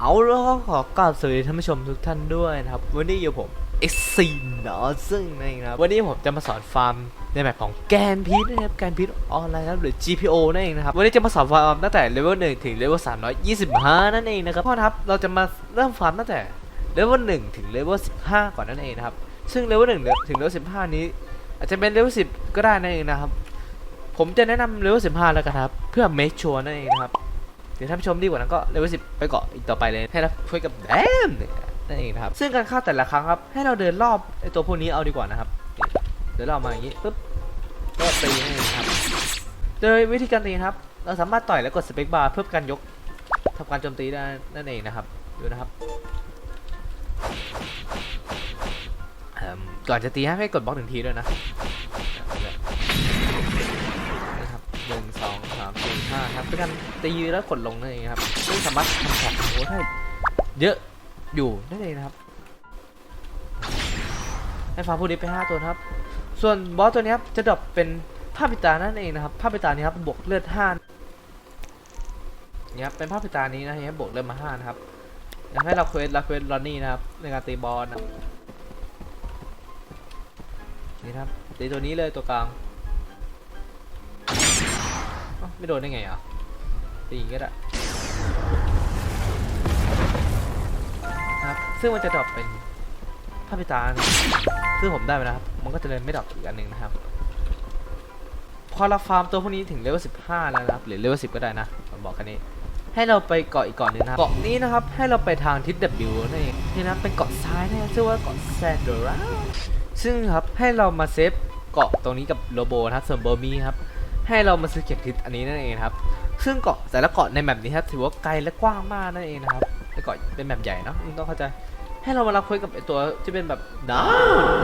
เอาแล้วก็ขอกราบสวัสดีท่านผู้ชมทุกท่านด้วยนะครับ วันนี้อยู่ผมเอ็กซีเนาะซึ่งนั่นเองนะครับวันนี้ผมจะมาสอนฟาร์มในแบบของแกนพีชนะครับแกนพีชออนไลน์นะครับหรือ GPO นั่นเองนะครับวันนี้จะมาสอนฟาร์มตั้งแต่เลเวล1ถึงเลเวล325นั่นเองนะครับพ่อครับเราจะมาเริ่มฟาร์มตั้งแต่เลเวล1ถึงเลเวล15ก่อนนั่นเองนะครับซึ่งเลเวล1ถึงเลเวล15นี้ อาจจะเป็นเลเวล10ก็ได้นั่นเองนะครับผมจะแนะนำเลเวล15แล้วกันครับเพื่อ make sure นั่นเองนะครับ เดี๋ยวท่านผู้ชมดีกว่านั้นก็เลเวล10ไปเกาะอีกต่อไปเลยให้เราคุยกับแดมนั่นเองนะครับ ซึ่งการฆ่าแต่ละครั้งครับ ให้เราเดินรอบไอตัวพวกนี้เอาดีกว่านะครับ เดินรอบมาอย่างนี้ปุ๊บก็ตีนั่นเองครับ โดยวิธีการตีครับ เราสามารถต่อยแล้วกดสเปคบาร์เพื่อการยกทำการโจมตีได้นั่นเองนะครับ ดูนะครับก่อนจะตีให้กดบล็อกหนึ่งทีด้วยนะ สาครับเป็นการตีแล้วกดลงนั่นเองครับซึ่งสามารถทำของโอ้ได้เยอะอยู่นั่นเองนะครับให้ฟ้าผู้นี้ไปห้าตัวครับ ส่วนบอสตัวนี้ครับจะดรอปเป็นภาพปิตานั่นเองนะครับ ภาพปิตานี้ครับบวกเลือดห้าเนี่ยครับเป็นภาพปิตานี้นะฮะบวกเลือดมาห้านะครับอยากให้เราเควสเราเควสลอนนี่นะครับในการตีบอลนะนี่ครับตีตัวนี้เลยตัวกลางาไม่โดนได้ไงอะตีก็ได้ครับ ซึ่งมันจะดรอปเป็นภาพพิตานะซึ่งผมได้ไปนะครับ มันก็จะเลยไม่ดรอปอีกอันหนึ่งนะครับ พอเราฟาร์มตัวพวกนี้ถึงเลเวล15แล้วนะครับ หรือเลเวล10ก็ได้นะผมบอกแค่นี้ ให้เราไปเกาะอีกเกาะหนึ่งนะครับ เกาะนี้นะครับ ให้เราไปทางทิศ W นั่นเองนี่นะเป็นเกาะซ้ายนะชื่อว่าเกาะแซนโดราซึ่งครับให้เรามาเซฟเกาะตรงนี้กับโลโบนะครับ ส่วนเบอร์มีครับ ให้เรามาซื้อเข็มทิศอันนี้นั่นเองครับ ซึ่งเกาะแต่ละเกาะในแมปนี้ครับถือว่าไกลและกว้างมากนั่นเองนะครับในเกาะเป็นแมปใหญ่เนาะต้องเข้าใจให้เรามารับเควสกับไอตัวที่เป็นแบบดาว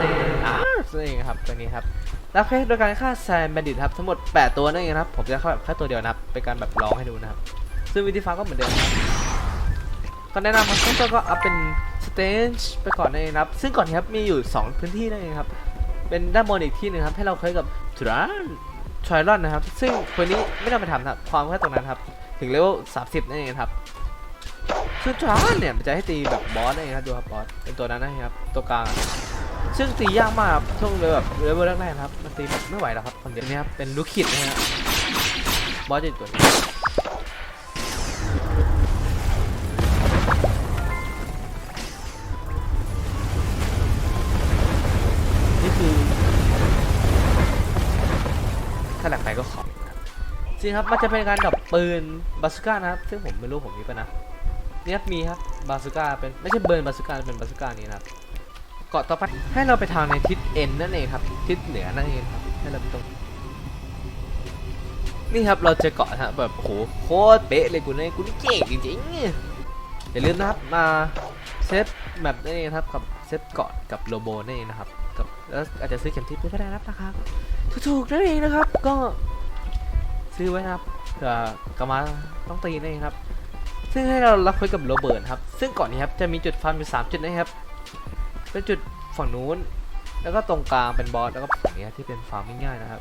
นั่นเองอ่านั่นเองครับตัวนี้ครับรับเควสโดยการฆ่าแซมแบนดิตครับทั้งหมด 8 ตัวนั่นเองครับผมจะฆ่าแบบแค่ตัวเดียวนะครับเป็นการแบบลองให้ดูนะครับซึ่งวิธีฟังก็เหมือนเดิมครับก็แนะนำครับขั้นต้นก็อัพเป็นสเตจไปก่อนนั่นเองครับซึ่งก่อนนี้ครับมีอยู่ 2 พื้นที่นั่นเองครับเป็นด้านบนอีกที่หนึ่งครับให้เราเคยกับทราน ทรายรอนนะครับ ซึ่งคนนี้ไม่ต้องไปทำนะครับความแค่ตรงนั้นครับ ถึงเลเวล30นั่นเองครับซึ่งทรานเนี่ยมันจะให้ตีแบบบอสนั่นเองครับดูครับบอสเป็นตัวนั้นนะครับตัวกลางซึ่งตียากมากครับช่วงเลเวลแบบเลเวลแรกๆนะครับ มันตีแบบไม่ไหวแล้วครับคนเดียวนี้ครับเป็นลูกขิดนะฮะบอสจะตัวนี้ จริงครับมันจะเป็นการดับปืนบาสุก้านะครับ ซึ่งผมไม่รู้ผมมีปะนะเนี่ยมีครับบาสุก้าเป็นไม่ใช่เบิร์นบาสุก้าเป็นบาสุก้านี้นะครับเกาะต่อไปให้เราไปทางในทิศเอ็นนั่นเองครับ ทิศเหนือนั่นเองครับให้เราไปตรงนี่ครับเราจอเกาะนะฮะแบบโหโคตรเป๊ะเลยกูเนี่ยกูนี่เก่งจริงๆอย่าลืมนะครับมาเซฟแบบนั่นเองครับกับเซฟเกาะกับโลโบนั่นเองนะครับกับแล้วอาจจะซื้อเข็มทิศด้ก็ได้นะครับราคาถูกๆนั่นเองนะครับ ก็ ซื้อไว้นะครับเผื่อกลับมาต้องตีนั่ครับ ซึ่งให้เรารับคุยกับโรเบิร์ตครับ ซึ่งก่อนนี้ครับจะมีจุดฟาร์มอยู่สามจุดนะครับเป็นจุดฝั่งนู้น แล้วก็ตรงกลางเป็นบอสแล้วก็ฝั่งนี้ที่เป็นฟาร์มง่ายๆนะครับ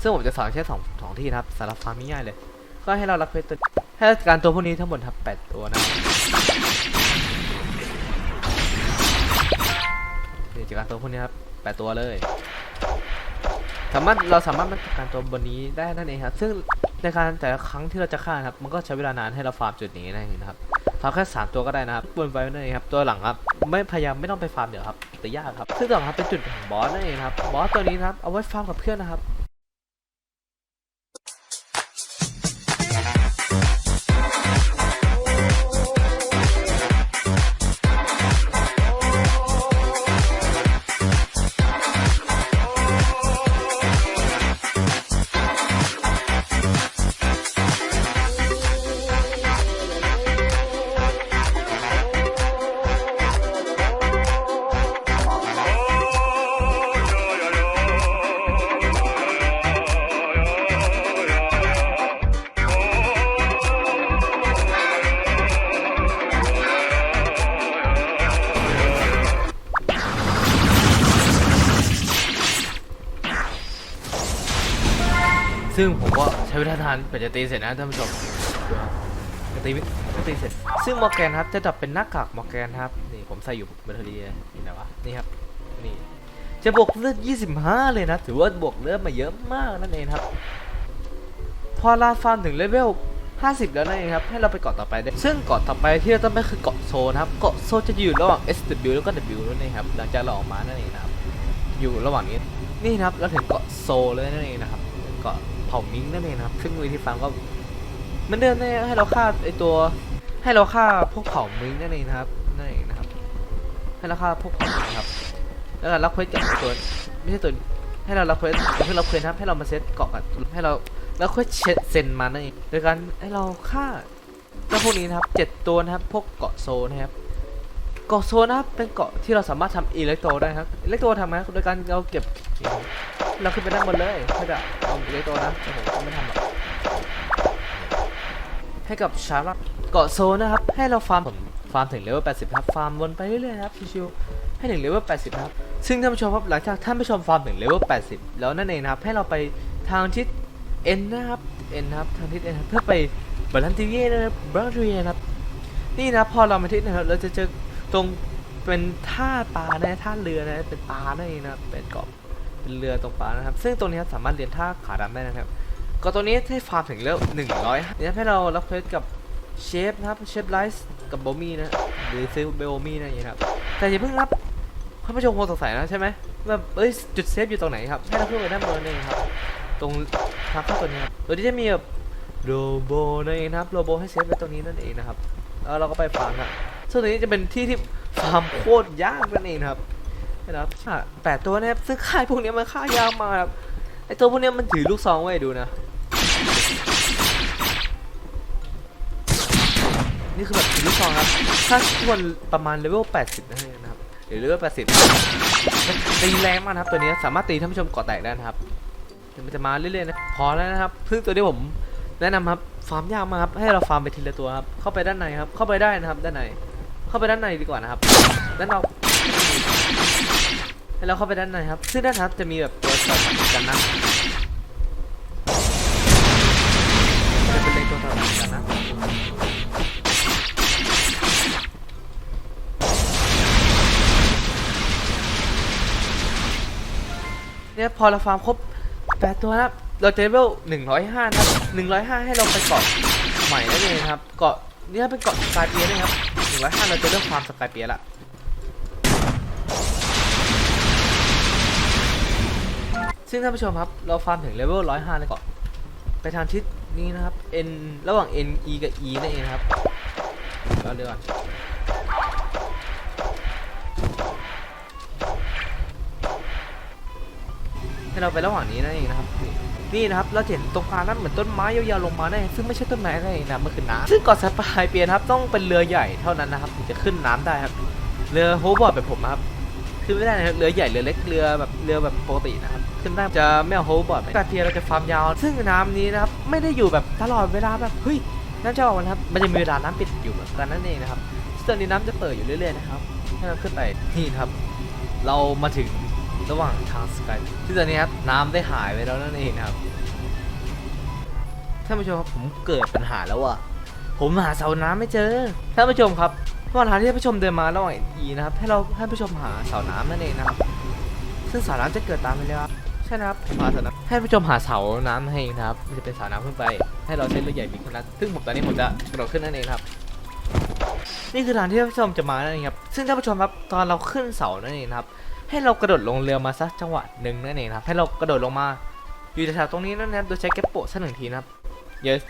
ซึ่งผมจะสอนแค่สองสองที่นะครับสำหรับฟาร์มง่ายๆเลย ก็ให้เรารับเควสตัวให้ราชการตัวพวกนี้ทั้งหมดครับแปดตัวนะจัดการตัวพวกนี้ครับแปดตัวเลย สามารถเราสามารถมาจัดการตัวบนนี้ได้นั่นเองครับ ซึ่งในการแต่ละครั้งที่เราจะฆ่านะครับ มันก็ใช้เวลานานให้เราฟาร์มจุดนี้นั่นเองนะครับฟาร์มแค่สามตัวก็ได้นะครับบนไว้นั่นเองครับตัวหลังครับไม่พยายามไม่ต้องไปฟาร์มเดี๋ยวครับแต่ยากครับซึ่งต่อครับเป็นจุดของบอสนั่นเองครับบอสตัวนี้นะครับเอาไว้ฟาร์มกับเพื่อนนะครับ ช้เวลานานกว่าจะตีเสร็จนะท่านผู้ชมดูครับจะตีตีเสร็จ ซึ่งมอร์แกนครับจะดรอปเป็นหน้ากากมอร์แกนครับ นี่ผมใส่อยู่บนทดีเลยนี่นะวะ นี่ครับ นี่ จะบวกเลือด 25 เลยนะ ถือว่าบวกเลือดมาเยอะมากนั่นเองครับ พอลาฟาร์มถึงเลเวล50 แล้วนั่นเองครับ ให้เราไปเกาะต่อไปได้ ซึ่งเกาะต่อไปที่เราต้องไปคือเกาะโซนะครับ เกาะโซจะอยู่ระหว่าง SW แล้วก็ W นั่นเองครับ หลังจากเราออกมานั่นเองนะครับ อยู่ระหว่างนี้ นี่นะครับ เราถึงเกาะโซเลยนั่นเองนะครับ เกาะ เผ่ามิงนั่นเองนะครับ ซึ่งวิธีฟาร์มก็เหมันเดิมนั่นเองให้เราฆ่าไอตัว ให้เราฆ่าพวกเผ่ามิงนั่นเองนะครับนั่นเองนะครับ ให้เราฆ่าพวกเผ่ามิงครับ แล้วเรารับเควสกับตัวไม่ใช่ตัวให้เรารับเควสเพื่อรับเควสนะครับให้เรามาเซตเกาะกันให้เราแล้วเควสเซ็นมานั่นเองโดยการให้เราฆ่าเจ้าพวกนี้นะครับเจ็ดตัวนะครับพวกเกาะโซนะครับเกาะโซนะครับเป็นเกาะที่เราสามารถทำอิเล็กโตรได้ครับอิเล็กโตรทำไงครับโดยการเราเก็บ เราขึ้นไปด้านบนเลยถ้าจะเอาเล็กโตนะแต่ผมก็ไม่ทำหรอกให้กับชาร์ลเกาะโซนะครับ ให้เราฟาร์มผมฟาร์มถึงเลเวล80ครับฟาร์มวนไปเรื่อยๆครับชิวๆให้ถึงเลเวล80ครับซึ่งท่านผู้ชมครับหลังจากท่านผู้ชมฟาร์มถึงเลเวล80 แล้วนั่นเองนะครับให้เราไปทางทิศ N นนะครับ N นะครับทางทิศ N ครับเพื่อไปบาลันติเย่นะครับบาลันติเย่นะครับนี่นะพอเรามาทิศนะครับเราจะเจอตรงเป็นท่าปลานะท่าเรือนะเป็นปลานั่นเองนะเป็นเกาะ เป็นเรือตรงปลานะครับ ซึ่งตรงนี้สามารถเรียนท่าขาดำได้นะครับ ก็ตัวนี้ให้ฟาร์มถึงเลเวลหนึ่งร้อยเนี่ยให้เรารับเควสกับเชฟนะครับเชฟไลซ์กับโบมี่นะหรือซิลเบลมี่นั่นเองครับแต่อย่าเพิ่งรับท่านผู้ชมคงสงสัยนะใช่ไหมว่าเอ้ยจุดเซฟอยู่ตรงไหนครับให้เราเพิ่มไปด้านบนนี่นเองครับตรงทางเข้าตัวนี้ครับตัวนี้จะมีแบบโรโบนั่นเองนะครับโรโบให้เซฟไว้ตรงนี้นั่นเองนะครับแล้วเราก็ไปฟาร์มครับซึ่งตรงนี้จะเป็นที่ที่ฟาร์มโคตรยากนั่นเองครับ นะครับแปดตัวนะครับซึ่งค่ายพวกนี้มันค่ายากมากครับไอตัวพวกนี้มันถือลูกซองไว้ดูนะ นี่คือแบบถือลูกซองครับ ถ้าทวนประมาณเลเวล80นั่นเองนะครับหรือเลเวล80ตีแรงมากครับตัวนี้สามารถตีท่านผู้ชมเกาะแตกได้นะครับมันจะมาเรื่อยๆนะพอแล้วนะครับซึ่งตัวนี้ผมแนะนำครับฟาร์มยากมากครับให้เราฟาร์มไปทีละตัวครับเข้าไปด้านในครับเข้าไปได้นะครับด้านในเข้าไปด้านในดีกว่านะครับด้านนอก ให้เราเข้าไปด้านในครับ ซึ่งด้านทับจะมีแบบตัวสลับกันนะจะเป็นเลขตัวสลับกันนะเนี่ยพอเราฟาร์มครบแปดตัวนะครับ เราจะเลเวลหนึ่งร้อยห้าครับหนึ่งร้อยห้าให้เราไปเกาะใหม่นั่นเองครับ เกาะเนี่ยเป็นเกาะสกายเปียนะครับหนึ่งร้อยห้าเราจะเริ่มฟาร์มสกายเปียละ ซึ่งท่านผู้ชมครับ เราฟาร์มถึงเลเวล105แล้วก็ไปทางทิศนี้นะครับ N ระหว่าง N E กับ E นั่นเองครับเราเดี๋ยวก่อนให้เราไประหว่างนี้นั่นเองนะครับนี่นะครับเราเห็นตรงกลางนั้นเหมือนต้นไม้ยาวๆลงมาได้ซึ่งไม่ใช่ต้นไม้นั่นเองนะมันคือน้ำซึ่งเกาะสปายเปียนครับต้องเป็นเรือใหญ่เท่านั้นนะครับถึงจะขึ้นน้ำได้ครับ เรือโฮบอร์ดแบบผมครับ ขึ้นไม่ได้นะครับเรือใหญ่เรือเล็กเรือแบบเรือแบบปกตินะครับขึ้นได้จะไม่เอาโฮลบอร์ดกาเทียเราจะฟาร์มยาว ซึ่งน้ำนี้นะครับไม่ได้อยู่แบบตลอดเวลาแบบเฮ้ยน้ำจะออกนะครับมันจะมีเวลาน้ำปิดอยู่เหมือนกันนั่นเองนะครับซึ่งตอนนี้น้ำจะเปิดอยู่เรื่อยๆนะครับให้เราขึ้นไปนี่ครับ เรามาถึงระหว่างทางสกายซึ่ตอนนี้ครับน้ำได้หายไปแล้วนั่นเองนะครับท่านผู้ชมครับผมเกิดปัญหาแล้วว่ะผมหาเสาน้ำไม่เจอท่านผู้ชมครับ ระหว่างทางที่ท่านผู้ชมเดินมาระหว่างอีนะครับ ให้เราให้ผู้ชมหาเสาน้ำนั่นเองนะครับ ซึ่งเสาน้ำจะเกิดตามไปเลยครับใช่นะครับผมหาเสาน้ำให้ผู้ชมหาเสาน้ำให้นะครับมันจะเป็นเสาน้ำขึ้นไป ให้เราใช้เรือใหญ่บินขึ้นนะซึ่งผมตอนนี้ผมจะกระโดดขึ้นนั่นเองครับ นี่คือทางที่ท่านผู้ชมจะมานั่นเองครับ ซึ่งท่านผู้ชมครับตอนเราขึ้นเสานั่นเองนะครับ ให้เรากระโดดลงเรือมาสักจังหวะหนึ่งนั่นเองครับ ให้เรากระโดดลงมาอยู่แถวตรงนี้นั่นนะครับโดยใช้แก๊ปโปะสักหนึ่งทีนะครับ yes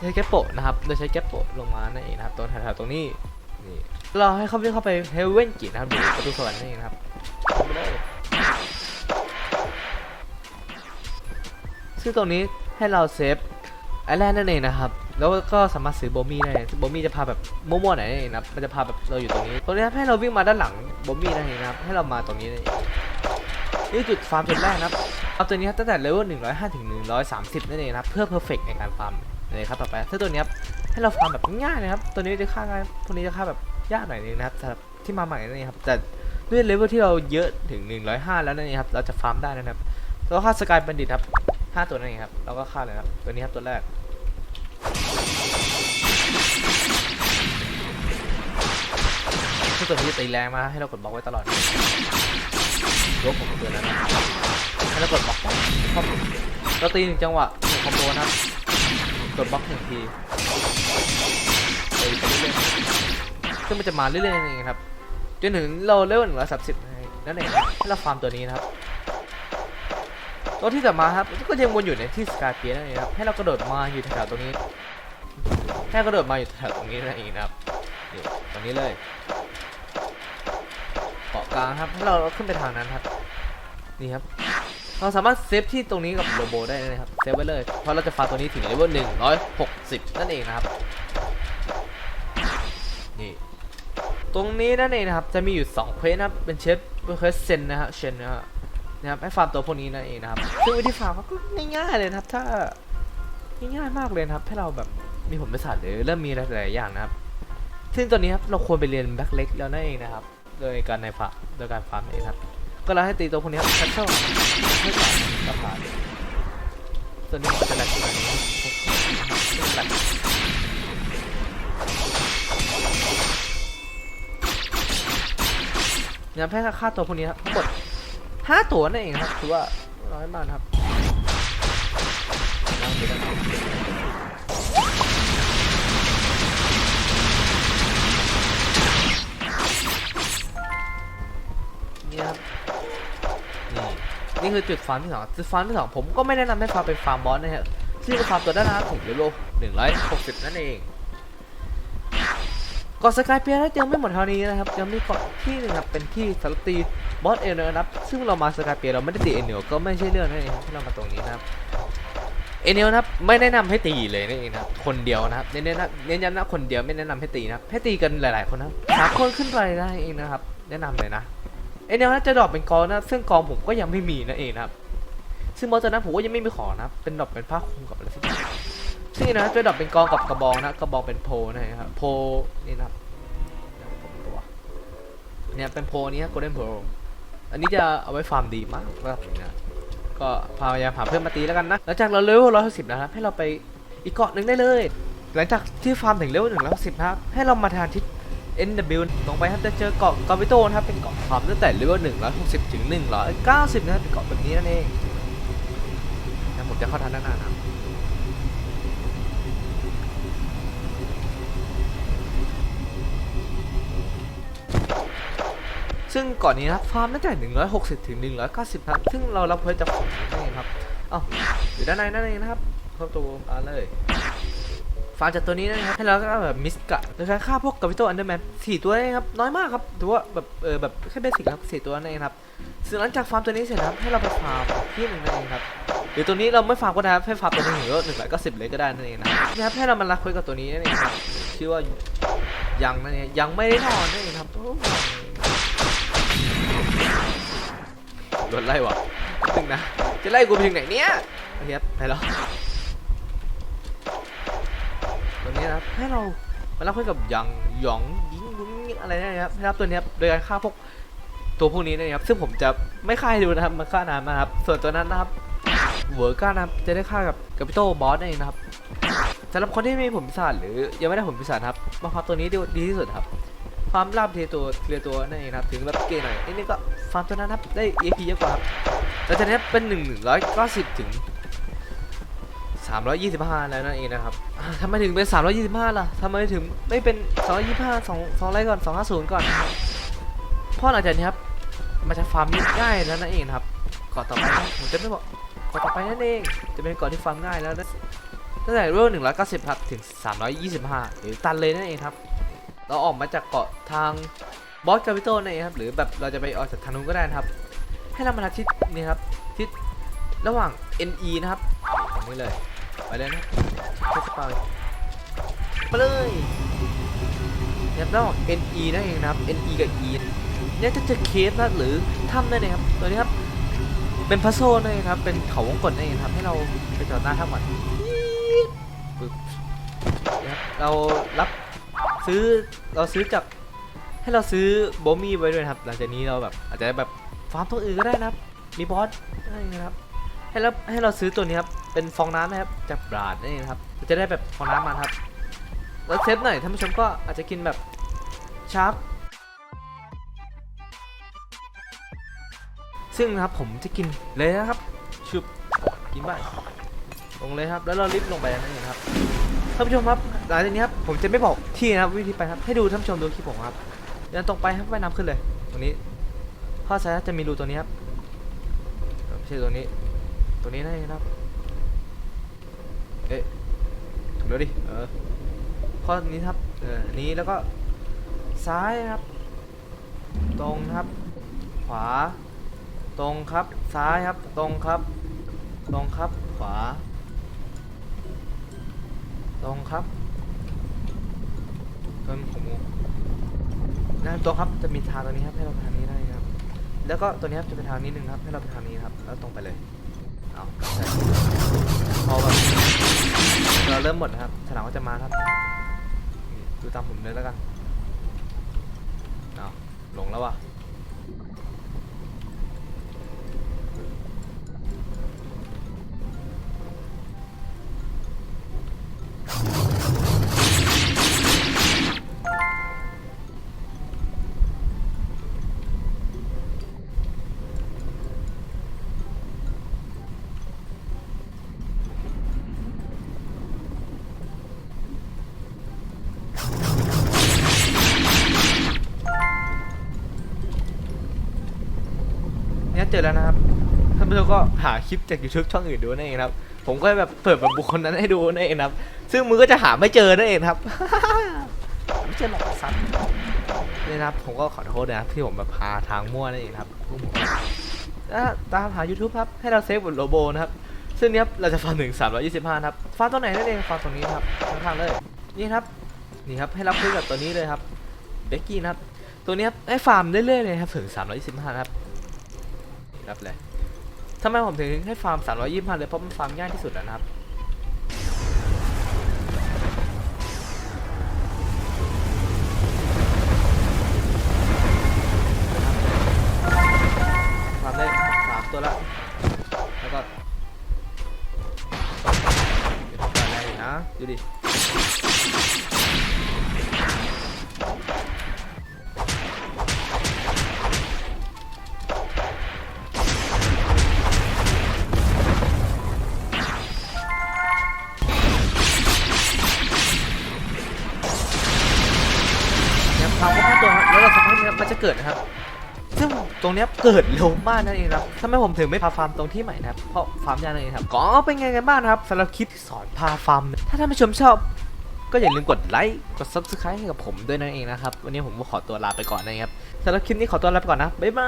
ใช้แกปโปะนะครับ โดยใช้แกปโปะลงมานั่นเองนะครับตรงแถวๆตรงนี้นี่เราให้เขาวิ่งเข้าไปเฮเว่นกินะครับดูประตูสวรรค์นี่นนะครับไปเลยซึ่งตรงนี้ให้เราเซฟไอแลนด์นั่นเองนะครับ แล้วก็สามารถซื้อโบมี่ได้โบมี่จะพาแบบมั่วๆหน่อยนั่นเองนะครับมันจะพาแบบเราอยู่ตรงนี้ ตรงนี้ให้เราวิ่งมาด้านหลังโบมี่นั่นเองนะครับ ให้เรามาตรงนี้นั่นเองนี่จุดฟาร์มจุดแรกนะครับเอาตัวนี้ครับตั้งแต่เลเวล105ถึง130 นั่นเองนะครับ เพื่อเพอร์เฟกในการฟาร์ม นี่ครับต่อไปถ้าตัวนี้ครับให้เราฟาร์มแบบง่ายนะครับ ตัวนี้จะฆ่าง่ายตัวนี้จะฆ่าแบบยากหน่อยนึงนะครับสำหรับที่มาใหม่นี่ครับแต่ด้วยเลเวลที่เราเยอะถึง 105 แล้วนี่ครับเราจะฟาร์มได้นะครับแล้วฆ่าสกายบันดิตครับ5ตัวนั่นเองครับเราก็ฆ่าเลยครับตัวนี้ครับตัวแรกตัวนี้ตีแรงมาให้เรากดบล็อกไว้ตลอดรบผมเตือนแล้วนะให้เรากดบล็อกคอมเราตีหนึ่งจังหวะหนึ่งคอมโบนะครับ กดบล็อกหนึ่งทีไปเรื่อยๆซึ่งมันจะมาเรื่อยๆนั่นเองครับจนถึงเราเลเวลหนึ่งร้อยสามสิบนั่นเองให้เราฟาร์มตัวนี้นะครับตัวที่ต่อมาครับก็ยังวนอยู่ในที่สกาเปียนั่นเองครับให้เรากระโดดมาอยู่แถวตรงนี้ให้กระโดดมาอยู่แถวตรงนี้นั่นเองนะครับนี่ตรงนี้เลยเกาะกลางครับให้เราขึ้นไปทางนั้นครับนี่ครับ เราสามารถเซฟที่ตรงนี้กับโลโบได้เลยนะครับ เซฟไว้เลย เพราะเราจะฟาร์มตัวนี้ถึงเลเวลหนึ่งร้อยหกสิบนั่นเองนะครับ นี่ ตรงนี้นั่นเองนะครับ จะมีอยู่2เควสนะครับ เป็นเชฟเป็นเควสเซนนะฮะเชนนะฮะนะครับให้ฟาร์มตัวพวกนี้นั่นเองนะครับซึ่งวิธีฟาร์มก็ง่ายๆเลยนะครับ ถ้าง่ายๆมากเลยนะครับให้เราแบบมีผมป็นสัตว์หรือเริ่มมีหลายๆอย่างนะครับ ซึ่งตัวนี้ครับเราควรไปเรียนแบ็คเล็กแล้วนั่นเองนะครับ โดยการในฟาร์มโดยการฟาร์มเองครับ ก็เราให้ตีตัวพวกนี้ครับแคทเทิลไม่ผ่านก็ผ่านตัวนี้มันจะแหลกหน่อยแหลกเนี่ยแพ้ค่าตัวพวกนี้ครับทั้งหมดห้าตัวนั่นเองครับถือว่าน้อยมากนะครับลองดูกันครับ นี่คือจุดฟาร์มที่สองจุดฟาร์มที่สองผมก็ไม่แนะนำให้ฟาร์มเป็นฟาร์มบอสนะฮะซึ่งเป็นฟาร์มตัวด้านหน้าถึงเลเวลหนึ่งร้อยหกสิบนั่นเองกาะสกายเปียร์ยังไม่หมดเท่านี้นะครับยังมีเกาะที่หนึงครับเป็นที่สำหรับตีบอสเอเนอร์นะครับซึ่งเรามาสกายเปียร์เราไม่ได้ตีเอเนอร์ก็ไม่ใช่เรื่องนั่นเองที่เรามาตรงนี้นะครับเอเนลนะครับไม่แนะนำให้ตีเลยนั่นเองนะครับคนเดียวนะครับเน้นนะเน้นย้ำนะคนเดียวไม่แนะนำให้ตีนะครับให้ตีกันหลาย ๆ คนนะสามคนขึ้นไปได้เองนะครับ แนะนำเลยนะ เอเนลนะจะดรอปเป็นกองนะ ซึ่งกองผมก็ยังไม่มีนั่นเองนะครับ ซึ่งมอสนั้นผมก็ยังไม่มีของนะครับเป็นดรอปเป็นผ้าคลุมกับอะไรสักอย่างซึ่งนะจะดรอปเป็นกองกับกระบองนะกระบองเป็นโพนะครับโพนี่นะครับตัวเนี่ยเป็นโพนี้โกลเด้นโพอันนี้จะเอาไว้ฟาร์มดีมากระดับนะก็พยายามหาเพื่อนมาตีแล้วกันนะหลังจากเราเลเวลร้อยหกสิบนะครับให้เราไปอีกเกาะหนึ่งได้เลย หลังจากที่ฟาร์มถึงเลเวลหนึ่งร้อยหกสิบนะครับให้เรามาทางทิศ NW ลงไปครับจะเจอเกาะกาวิโตนะครับเป็นเกาะฟาร์มตั้งแต่เลเวลหนึ่งร้อยหกสิบถึงหนึ่งร้อยเก้าสิบนะครับเป็นเกาะแบบนี้นั่นเองนะผมจะเข้าทางด้านหน้านะซึ่งเก่อนนี้นะครับฟาร์มตั้งแต่ 160 ถึง 190 ครับ ซึ่งเรารับเพิ่มจากฝั่งนี้นั่นเองครับอ้าอยู่ด้านในนั่นเองนะครับเข้าตัวมาเลยาร์มจากตัวนี้นะครับให้เราก็แบบมิสกะโดยการฆ่าพวกกาวิโตอันเดอร์แมนสี่ตัวเองครับน้อยมากครับถือว่าแบบเออแบบแค่เบสิกครับสี่ตัวนั่นเองครับซึ่งหลังจากฟาร์มตัวนี้เสร็จครับให้เราไปฟาร์มที่หนึ่งนั่นเองครับหรือตัวนี้เราไม่ฟาร์มก็ได้ครับให้ฟาร์มตัวนี้ถึงหนึ่งร้อยเก้าสิบเลยก็ได้นั่นเองนะครับนะครับให้เรามารักคุยกับตัวนี้นั่นเองครับชื่อว่ายังนั่นเองยังไม่ได้นอนนั่นเองครับโดนไล่ว่ะตึงนะจะไล่กูไปถึงไหนเนี่ยโอเคครับไปแล้ว ตัว นี้นะครับให้เรามารับคุยกับหยางหยองยิงยุ้งอะไรเนี่ยนะครับให้รับตัวนี้ครับโดยการฆ่าพวกตัวพวกนี้นะครับ ซึ่งผมจะไม่ฆ่าให้ดูนะครับมันฆ่านานมากครับ ส่วนตัวนั้นนะครับเวอร์ก้านะครับจะได้ฆ่ากับกับพิโตบอสนั่นเองนะครับสำหรับคนที่ไม่มีผลพิศาจหรือยังไม่ได้ผลพิศาจครับมาฟาร์มตัวนี้ดีดีที่สุดครับฟาร์มลาบเทตัวเคลียร์ตัวนั่นเองครับถึงแบบเกย์หน่อยนี่ก็ฟาร์มตัวนั้นครับได้ EP เยอะกว่าครับแล้วจากนี้เป็นหนึ่งหนึ่งร้อยเก้าสิบถึง 325 แล้วนั่นเองนะครับทำไมถึงเป็น 325 ล่ะทำไมถึงไม่เป็น 225 2 2อะไรก่อน 250 ก่อน เพราะหลังจากนี้ครับ มันจะฟาร์มง่ายแล้วนั่นเองครับเกาะต่อไปผมจะไม่บอกเกาะต่อไปนั่นเอง จะเป็นเกาะที่ฟาร์มง่ายแล้วนะตั้งแต่เวล190ครับถึง 325 หรือตันเลยนั่นเองครับ เราออกมาจากเกาะทางบอสคาปิโตนั่นเองครับ หรือแบบเราจะไปออกจากทางนู้นก็ได้นะครับ ให้เรามาทางทิศนี่ครับทิศระหว่าง NE นะครับตรงนี้เลย เลยนะเทสไปไปเลยเนี่ยระหว่าง NE นั่นเองนะครับ NE กับ E เนี่ยจะเจอเคฟนะหรือถ้ำนั่นเองครับ ตัวนี้ครับ เป็นพัซโซนั่นเองครับ เป็นเขาวงกตนั่นเองครับ ให้เราไปจอดหน้าถ้ำก่อนปึ๊บเรารับซื้อเราซื้อจากให้เราซื้อโบมี่ไว้ด้วยครับ หลังจากนี้เราแบบอาจจะแบบฟาร์มตัวอื่นก็ได้นะครับ มีบอสอะไรอย่างเงี้ยครับ ให้เราให้เราซื้อตัวนี้ครับ เป็นฟองน้ำนะครับจากบราดนี่นะครับจะได้แบบฟองน้ำมาครับ แล้วเซฟหน่อยท่านผู้ชมก็อาจจะกินแบบชาร์ปซึ่งนะครับผมจะกินเลยนะครับชุบกินไปลงเลยครับ แล้วเราลิฟต์ลงไปนั่นเองครับท่านผู้ชมครับหลังจากนี้ครับผมจะไม่บอกที่นะครับวิธีไปครับให้ดูท่านผู้ชมดูคลิปผมครับยันตรงไปครับว่น้ำขึ้นเลย ตรงนี้ข้อซ้ายจะมีรูตัวนี้ครับไม่ใช่ตัวนี้ ตัวนี้นั่นเองครับ เอ๊ะ ถูกแล้วดิ เออ ข้อนี้ครับ เออ นี้แล้วก็ซ้ายครับ ตรงครับ ขวา ตรงครับ ซ้ายครับ ตรงครับ ตรงครับ ขวา ตรงครับเพิ่มของมูนะตรงครับ จะมีทางตรงนี้ครับ ให้เราไปทางนี้ได้ครับ แล้วก็ตัวนี้ครับจะเป็นทางนี้หนึ่งครับ ให้เราไปทางนี้ครับ แล้วตรงไปเลย เอาพอแบบเราเริ่มหมดนะครับฉลามก็จะมาครับดูตามผมเลยแล้วกันเอาหลงแล้วว่ะ เนี่ยเจอแล้วนะครับท่านผู้ชมก็หาคลิปจาก YouTube ช่องอื่นดูนั่นเองครับ ผมก็แบบเปิดแบบบุคคลนั้นให้ดูนั่นเองนะครับ ซึ่งมือก็จะหาไม่เจอนั่นเองครับ ไม่เจอหรอกสัตว์นี่นะครับ ผมก็ขอโทษนะครับที่ผมแบบพาทางมั่วนั่นเองครับพวกผมถ้าตามหา YouTube ครับ ให้เราเซฟบทโลโบนะครับ ซึ่งเนี้ยเราจะฟังถึง325นะครับฟังตัวไหนนั่นเองฟังตรงนี้ครับข้างๆเลย นี่ครับ นี่ครับ ให้รับคุยกับตัวนี้เลยครับ เบกกี้นะครับ ตัวนี้ครับให้ฟาร์มเรื่อยๆเลยครับถึง325นะครับ รับเลยทำไมผมถึงให้ฟาร์ม325 เลยเพราะมันฟาร์มยากที่สุดแล้วนะครับ ตรงเนี้ยเกิดเร็วมากนั่นเองครับทำไมผมถึงไม่พาฟาร์มตรงที่ใหม่นะครับ เพราะฟาร์มยากนั่นเองครับ ก็เป็นไงกันบ้างครับสำหรับคลิปที่สอนพาฟาร์ม ถ้าท่านผู้ชมชอบก็อย่าลืมกดไลค์ กด subscribe ให้กับผมด้วยนั่นเองนะครับ วันนี้ผมก็ขอตัวลาไปก่อนนะครับสำหรับคลิปนี้ขอตัวลาไปก่อนนะ บ๊ายบาย